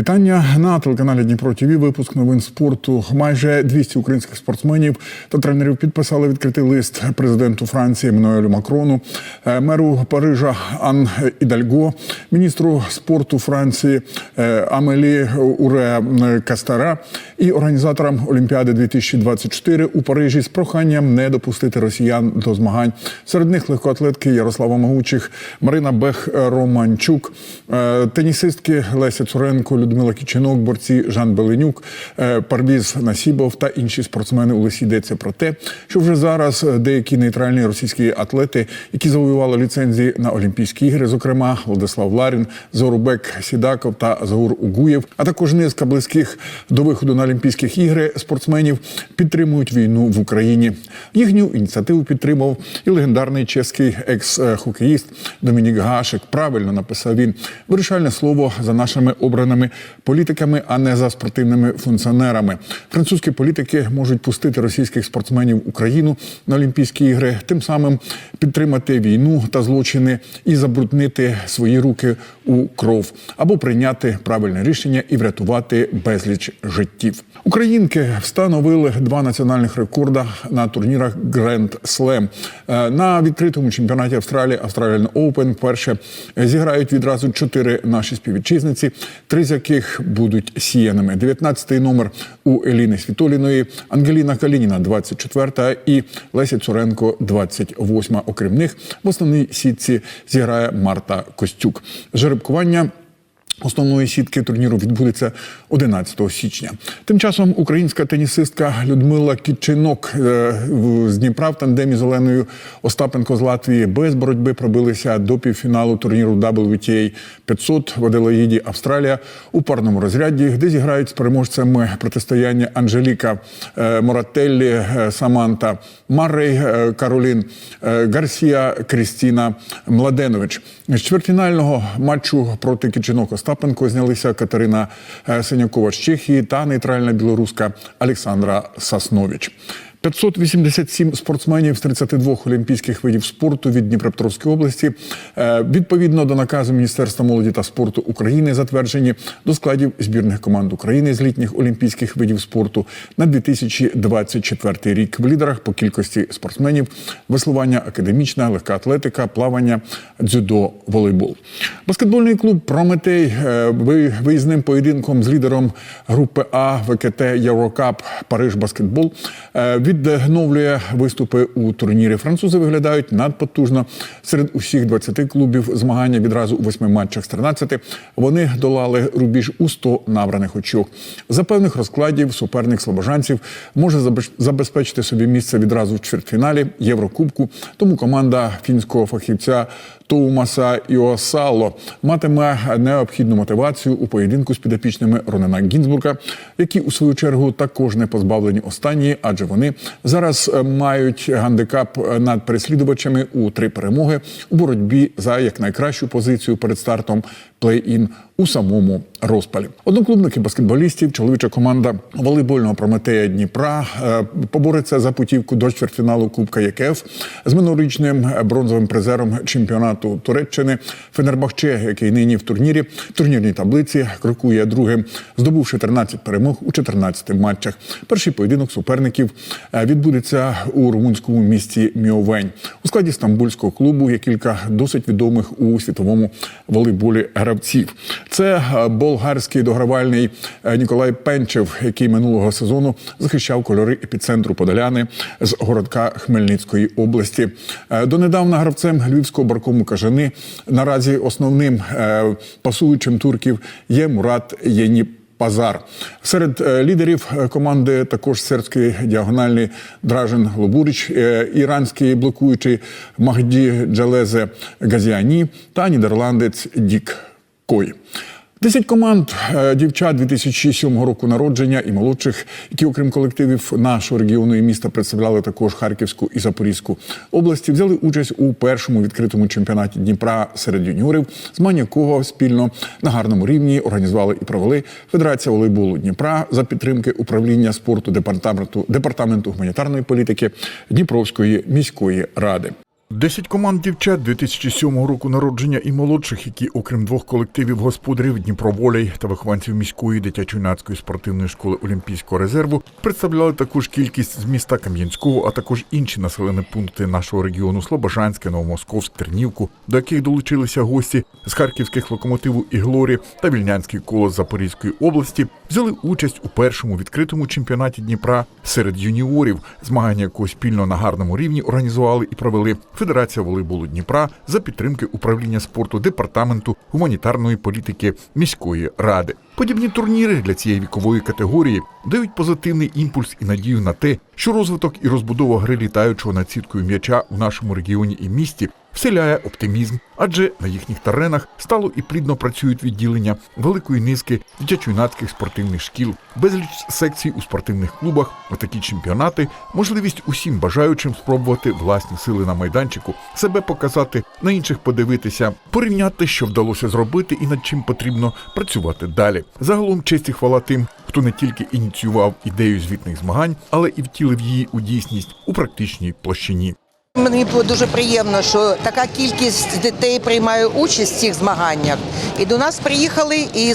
вітання на телеканалі Дніпро Тіві. Випуск новин спорту. Майже 200 українських спортсменів та тренерів підписали відкритий лист президенту Франції Еммануелю Макрону, е, меру Парижа Ан Ідальго, міністру спорту Франції е, Амелі Уре Кастара і організаторам Олімпіади 2024 у Парижі з проханням не допустити росіян до змагань. Серед них легкоатлетки Ярослава Могучих, Марина Бех Романчук, е, тенісистки Леся Цуренко, Людмила Кіченок, борці Жан Беленюк, е, Парвіз Насібов та інші спортсмени у лисі йдеться про те, що вже зараз деякі нейтральні російські атлети, які завоювали ліцензії на Олімпійські ігри, зокрема Владислав Ларін, Зорубек Сідаков та Заур Угуєв, а також низка близьких до виходу на Олімпійських ігри спортсменів підтримують війну в Україні. Їхню ініціативу підтримав і легендарний чеський екс-хокеїст Домінік Гашик. Правильно написав він вирішальне слово за нашими обраними політиками, а не за спортивними функціонерами. Французькі політики можуть пустити російських спортсменів Україну на Олімпійські ігри, тим самим підтримати війну та злочини і забруднити свої руки у кров або прийняти правильне рішення і врятувати безліч життів. Українки встановили два національних рекорда на турнірах Grand Slam. Е, на відкритому чемпіонаті Австралії Australian Open вперше зіграють відразу чотири наші співвітчизниці, три з яких будуть сіяними. 19-й номер у Еліни Світоліної, Ангеліна Калініна, 24-та і Леся Цуренко, 28-ма. Окрім них в основній сітці зіграє Марта Костюк. Жеребкування Основної сітки турніру відбудеться 11 січня. Тим часом українська тенісистка Людмила Кітчинок е, з Дніпра в тандемі з Оленою Остапенко з Латвії без боротьби пробилися до півфіналу турніру WTA 500 в Аделаїді, Австралія у парному розряді, де зіграють з переможцями протистояння Анжеліка е, Морателлі, е, Саманта Маррей, Каролін Гарсія, Крістіна Младенович. З чвертьфінального матчу проти Кічинок Остапенко знялися Катерина е, Синякова з Чехії та нейтральна білоруска Олександра Саснович. 587 спортсменів з 32 олімпійських видів спорту від Дніпропетровської області е, відповідно до наказу Міністерства молоді та спорту України затверджені до складів збірних команд України з літніх олімпійських видів спорту на 2024 рік. В лідерах по кількості спортсменів веслування академічна, легка атлетика, плавання, дзюдо, волейбол. Баскетбольний клуб Прометей е, ви- виїзним поєдинком з лідером групи А ВКТ Єврокап Париж Баскетбол е, відновлює виступи у турнірі. Французи виглядають надпотужно серед усіх 20 клубів змагання відразу у восьми матчах з 13. Вони долали рубіж у 100 набраних очок. За певних розкладів суперник слобожанців може забез- забезпечити собі місце відразу в чвертьфіналі Єврокубку. Тому команда фінського фахівця Тоумаса Іосало матиме необхідну мотивацію у поєдинку з підопічними Ронена Гінзбурга, які у свою чергу також не позбавлені останньої, адже вони зараз е, мають гандикап е, над переслідувачами у три перемоги у боротьбі за якнайкращу позицію перед стартом плей-ін у самому розпалі. Одноклубники баскетболістів, чоловіча команда волейбольного Прометея Дніпра е, побореться за путівку до чвертьфіналу Кубка ЄКФ з минулорічним бронзовим призером чемпіонату Туреччини Фенербахче, який нині в турнірі в турнірній таблиці крокує другим, здобувши 13 перемог у 14 матчах. Перший поєдинок суперників відбудеться у румунському місті Міовень. У складі стамбульського клубу є кілька досить відомих у світовому волейболі гравців. Це е, болгарський догравальний е, Ніколай Пенчев, який минулого сезону захищав кольори епіцентру Подоляни з городка Хмельницької області. Е, Донедавна гравцем львівського баркому кажани наразі основним е, пасуючим турків є Мурат Єніп. Пазар серед е, лідерів е, команди також сербський діагональний Дражен Лобурич, е, іранський блокуючий Махді Джалезе Газіані та нідерландець Дік Кой. Десять команд е, дівчат 2007 року народження і молодших, які, окрім колективів нашого регіону і міста, представляли також Харківську і Запорізьку області, взяли участь у першому відкритому чемпіонаті Дніпра серед юніорів, змагання якого спільно на гарному рівні організували і провели Федерація волейболу Дніпра за підтримки управління спорту департаменту департаменту гуманітарної політики Дніпровської міської ради. Десять команд дівчат 2007 року народження і молодших, які, окрім двох колективів господарів Дніпроволей та вихованців міської дитячо-юнацької спортивної школи Олімпійського резерву, представляли таку ж кількість з міста Кам'янського, а також інші населені пункти нашого регіону Слобожанське, Новомосковськ, Тернівку, до яких долучилися гості з харківських локомотиву і Глорі та Вільнянський колос Запорізької області, взяли участь у першому відкритому чемпіонаті Дніпра серед юніорів, змагання якого спільно на гарному рівні організували і провели Федерація волейболу Дніпра за підтримки управління спорту департаменту гуманітарної політики міської ради. Подібні турніри для цієї вікової категорії дають позитивний імпульс і надію на те, що розвиток і розбудова гри літаючого над сіткою м'яча у нашому регіоні і місті вселяє оптимізм, адже на їхніх теренах стало і плідно працюють відділення великої низки дитячо-юнацьких спортивних шкіл, безліч секцій у спортивних клубах. Отакі чемпіонати можливість усім бажаючим спробувати власні сили на майданчику, себе показати, на інших подивитися, порівняти, що вдалося зробити, і над чим потрібно працювати далі. Загалом честь і хвала тим, хто не тільки ініціював ідею звітних змагань, але і втілив її у дійсність у практичній площині. Мені було дуже приємно, що така кількість дітей приймає участь в цих змаганнях. І до нас приїхали і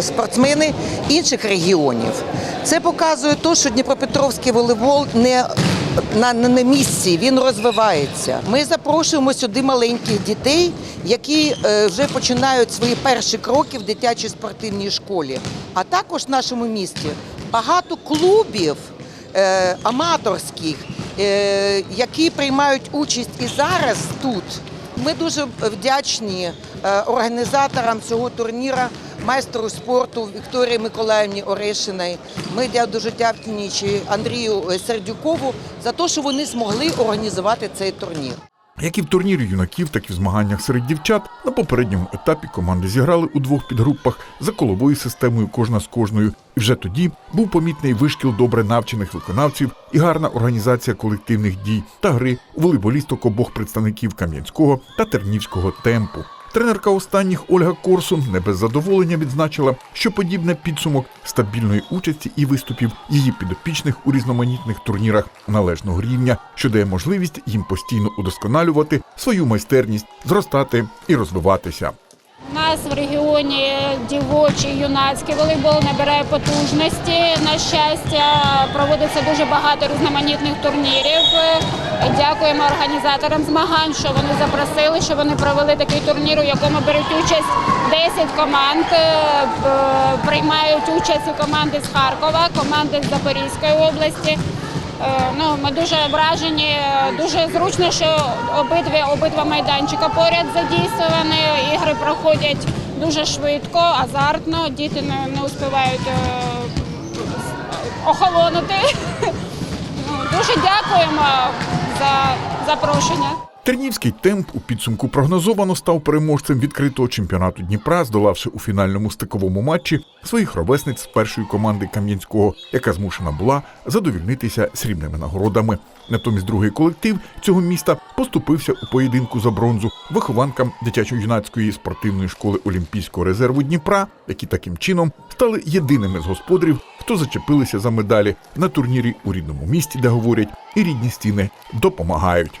спортсмени інших регіонів. Це показує те, що Дніпропетровський волейбол не на, на, місці, він розвивається. Ми запрошуємо сюди маленьких дітей, які е, вже починають свої перші кроки в дитячій спортивній школі. А також в нашому місті багато клубів е, аматорських, які приймають участь і зараз тут. Ми дуже вдячні е, організаторам цього турніру, майстру спорту Вікторії Миколаївні Орешиної. Ми дуже вдячні чи Андрію е, Сердюкову за те, що вони змогли організувати цей турнір. Як і в турнірі юнаків, так і в змаганнях серед дівчат на попередньому етапі команди зіграли у двох підгрупах за коловою системою кожна з кожною. І вже тоді був помітний вишкіл добре навчених виконавців і гарна організація колективних дій та гри у волейболісток обох представників Кам'янського та Тернівського темпу. Тренерка останніх Ольга Корсун не без задоволення відзначила, що подібне підсумок стабільної участі і виступів її підопічних у різноманітних турнірах належного рівня, що дає можливість їм постійно удосконалювати свою майстерність, зростати і розвиватися. У нас в регіоні дівочий юнацький волейбол набирає потужності. На щастя, проводиться дуже багато різноманітних турнірів. Дякуємо організаторам змагань, що вони запросили, що вони провели такий турнір, у якому беруть участь 10 команд. Е, Приймають участь і команди з Харкова, команди з Запорізької області. Е, Ну, ми дуже вражені, е, дуже зручно, що обидві обидва майданчика поряд задійствовані. Ігри проходять дуже швидко, азартно. Діти не, не успівають е, охолонути. Ну, Дуже дякуємо за запрошення. Тернівський темп у підсумку прогнозовано став переможцем відкритого чемпіонату Дніпра, здолавши у фінальному стиковому матчі своїх ровесниць з першої команди Кам'янського, яка змушена була задовільнитися срібними нагородами. Натомість другий колектив цього міста поступився у поєдинку за бронзу вихованкам дитячо-юнацької спортивної школи Олімпійського резерву Дніпра, які таким чином стали єдиними з господарів, хто зачепилися за медалі на турнірі у рідному місті, де говорять, і рідні стіни допомагають.